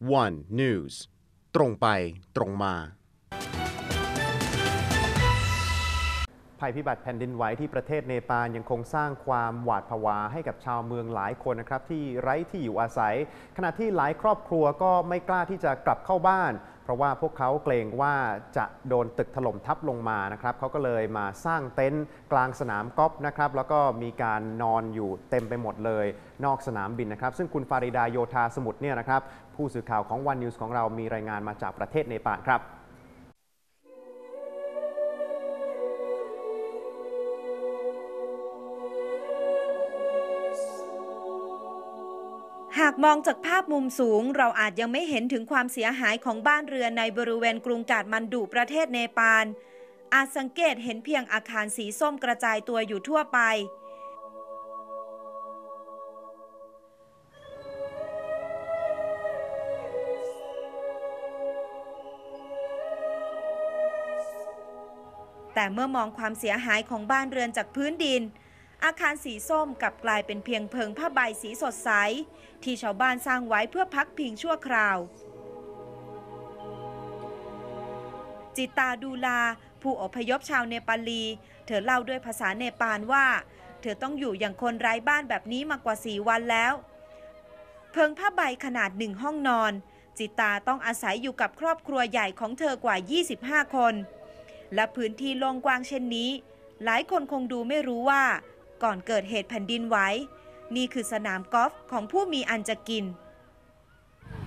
One News ตรงไปตรงมา ภัยพิบัติแผ่นดินไหวที่ประเทศเนปาลยังคงสร้างความหวาดผวาให้กับชาวเมืองหลายคนนะครับที่ไร้ที่อยู่อาศัย ขณะที่หลายครอบครัวก็ไม่กล้าที่จะกลับเข้าบ้าน เพราะว่าพวกเขาเกรงว่าจะโดนตึกถล่มทับลงมานะครับเขาก็เลยมาสร้างเต็นท์กลางสนามกอล์ฟนะครับแล้วก็มีการนอนอยู่เต็มไปหมดเลย นอกสนามบินนะครับ ซึ่งคุณฟาริดาโยธาสมุทรเนี่ยนะครับผู้สื่อข่าวของวันนิวส์ของเรามีรายงานมาจากประเทศเนปาลครับ หากมองจากภาพมุมสูง เราอาจยังไม่เห็นถึงความเสียหายของบ้านเรือนในบริเวณกรุงกาดมันดุประเทศเนปาล อาจสังเกตเห็นเพียงอาคารสีส้มกระจายตัวอยู่ทั่วไป แต่เมื่อมองความเสียหายของบ้านเรือนจากพื้นดิน อาคารสีส้มกลับกลายเป็นเพียงเพิงผ้าใบสีสดใส ที่ชาวบ้านสร้างไว้เพื่อพักพิงชั่วคราว จิตาดูลา ผู้อพยพชาวเนปาลี เธอเล่าด้วยภาษาเนปาลว่า เธอต้องอยู่อย่างคนไร้บ้านแบบนี้มากว่าสีวันแล้ว เพิงผ้าใบขนาดหนึ่งห้องนอน จิตาต้องอาศัยอยู่กับครอบครัวใหญ่ของเธอกว่า 25 คน และพื้นที่โล่งกว้างเช่นนี้ หลายคนคงดูไม่รู้ว่า ก่อนเกิดเหตุแผ่นดินไหวนี่คือสนามกอล์ฟของผู้มีอันจะกิน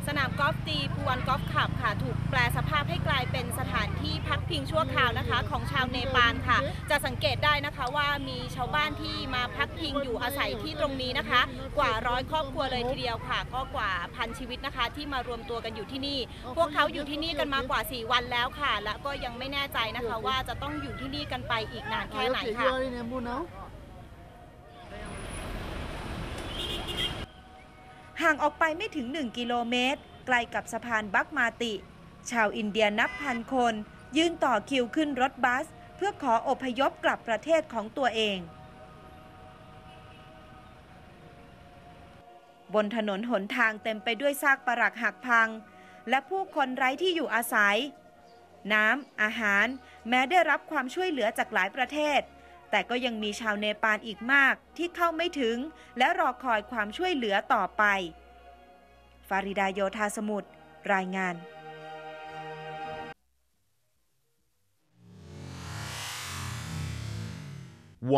สนามกอล์ฟตีพวนกอล์ฟคลับค่ะถูกแปลสภาพให้กลายเป็นสถานที่พักพิงชั่วคราวนะคะ ของชาวเนปาลค่ะ จะสังเกตได้นะคะว่ามีชาวบ้านที่มาพักพิงอยู่อาศัยที่ตรงนี้นะคะ กว่าร้อยครอบครัวเลยทีเดียวค่ะ ก็กว่าพันชีวิตนะคะ ที่มารวมตัวกันอยู่ที่นี่ พวกเขาอยู่ที่นี่กันมากว่า 4 วันแล้วค่ะ และก็ยังไม่แน่ใจนะคะว่าจะต้องอยู่ที่นี่กันไปอีกนานแค่ไหนค่ะางออกไปไม่ถึง 1 กิโลเมตรใกล้กับสะพานบักมาติ ชาวอินเดียนับพันคน ยืนต่อคิวขึ้นรถบัส เพื่อขออพยพกลับประเทศของตัวเอง บนถนนหนทางเต็มไปด้วยซากปรักหักพัง และผู้คนไร้ที่อยู่อาศัย น้ำ อาหาร แม้ได้รับความช่วยเหลือจากหลายประเทศแต่ก็ยังมีชาวเนปาลอีกมากที่เข้าไม่ถึง และรอคอยความช่วยเหลือต่อไป ฟาริดาโยธาสมุทรรายงาน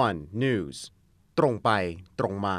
One News ตรงไปตรงมา